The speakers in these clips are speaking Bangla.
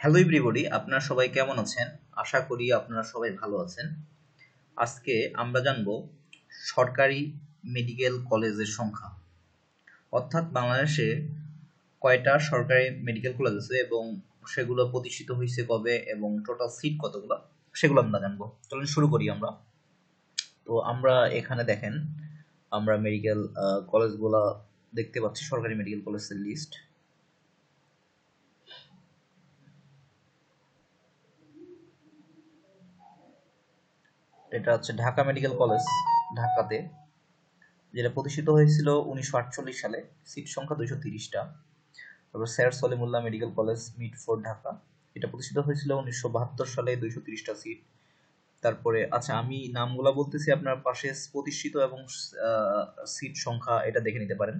হ্যালো এভরিবডি আপনারা সবাই কেমন আছেন? আশা করি আপনারা সবাই ভালো আছেন। আজকে আমরা জানব সরকারি মেডিকেল কলেজের সংখ্যা। অর্থাৎ বাংলাদেশে কয়টা সরকারি মেডিকেল কলেজ আছে এবং সেগুলো প্রতিষ্ঠিত হয়েছে কবে এবং টোটাল সিট কতগুলো, সেগুলো আমরা জানব। চলুন শুরু করি আমরা। তো আমরা এখানে দেখেন, আমরা মেডিকেল কলেজগুলো দেখতে পাচ্ছি, সরকারি মেডিকেল কলেজের লিস্ট এটা হচ্ছে ঢাকা মেডিকেল কলেজ, ঢাকাতে, যেটা প্রতিষ্ঠিত হয়েছিল উনিশশো আটচল্লিশ সালে। সিট সংখ্যা দুইশো তিরিশটা। তারপর sir Salimullah medical college Mitford Dhaka. এটা প্রতিষ্ঠিত হয়েছিল উনিশশো বাহাত্তর সালে দুইশো তিরিশটা সিট। তারপরে আচ্ছা আমি নামগুলো বলতেছি, আপনার পাশে প্রতিষ্ঠিত এবং সিট সংখ্যা এটা দেখে নিতে পারেন।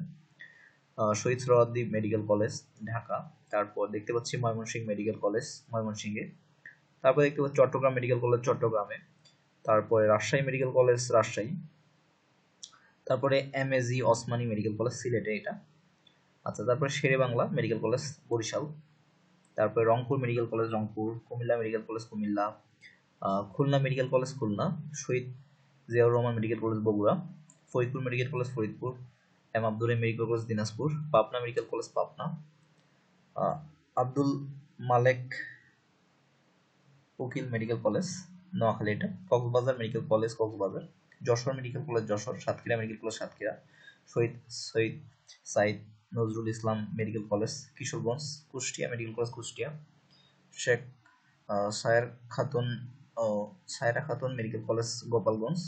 Shaheed Suhrawardy medical college, Dhaka. তারপর দেখতে পাচ্ছি ময়মনসিংহ মেডিকেল কলেজ, ময়মনসিংহে। তারপর দেখতে পাচ্ছি চট্টগ্রাম মেডিকেল কলেজ, চট্টগ্রামে। তারপরে রাজশাহী মেডিকেল কলেজ রাজশাহী তারপরে M A G Osmani medical college সিলেটে এটা আচ্ছা তারপরে শেরে বাংলা মেডিকেল কলেজ বরিশাল তারপরে Rangpur medical college Rangpur Cumilla medical college Cumilla Khulna medical college Khulna Shaheed Ziaur Rahman medical college Bogura Faridpur medical college Faridpur M Abdul medical college Dinajpur Pabna medical college Pabna Abdul Malek Ukil medical college Noakhali এটা। Cox's Bazar medical college Cox's Bazar. Jashore medical college Jashore, Satkhira medical college Satkhira. Shaheed Shaheed Syed Nazrul Islam medical college, Kishoreganj, Kushtia medical college, Kushtia. Sheikh Sayer Khatun Sayera Khatun medical college, Gopalganj.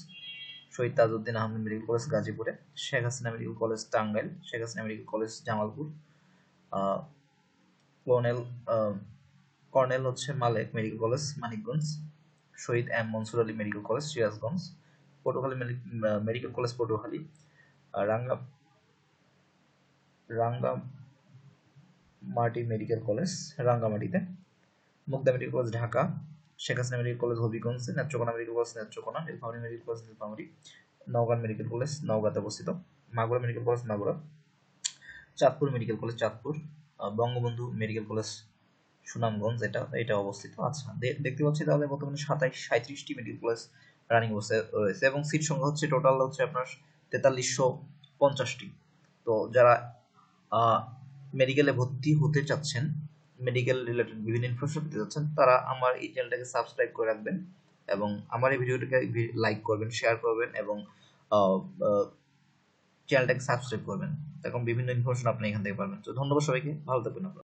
Shaheed Tajuddin Ahmed medical college, গাজীপুরে। Sheikh Hasina medical college, Tangail. Sheikh Hasina medical college, Jamalpur. Colonel colonel হচ্ছে Malek medical college, Manikganj. Shaheed M Monsur Ali medical college Sirajganj Patuakhali medical college Patuakhali Ranga Ranga Mati medical college রাঙ্গামাটিতে Mugda medical college Dhaka Sheikh Hasina medical college Habiganj Netrokona medical college Netrokona Nilphamari medical college Nilphamari Naogaon medical college নওগাঁতে অবস্থিত Magura medical college Magura Chandpur medical college Chandpur Bangabandhu medical college Sunamganj এটা এটা অবস্থিত। আচ্ছা দেখতে পাচ্ছি তাহলে বর্তমানে সাতাইশ সাঁত্রিশটি মেডিকেল কলেজ রানিং অবস্থায় রয়েছে এবং সিট সংখ্যা হচ্ছে টোটাল হচ্ছে আপনার তেতাল্লিশশো পঞ্চাশটি। তো যারা মেডিকেলে ভর্তি হতে চাচ্ছেন মেডিকেল রিলেটেড বিভিন্ন ইনফরমেশন পেতে চাচ্ছেন, তারা আমার এই চ্যানেলটাকে সাবস্ক্রাইব করে রাখবেন এবং আমার এই ভিডিওটাকে লাইক করবেন শেয়ার করবেন এবং চ্যানেলটাকে সাবস্ক্রাইব করবেন। তখন বিভিন্ন ইনফরমেশন আপনি এখান থেকে পাবেন। তো ধন্যবাদ সবাইকে, ভালো থাকবেন আপনারা।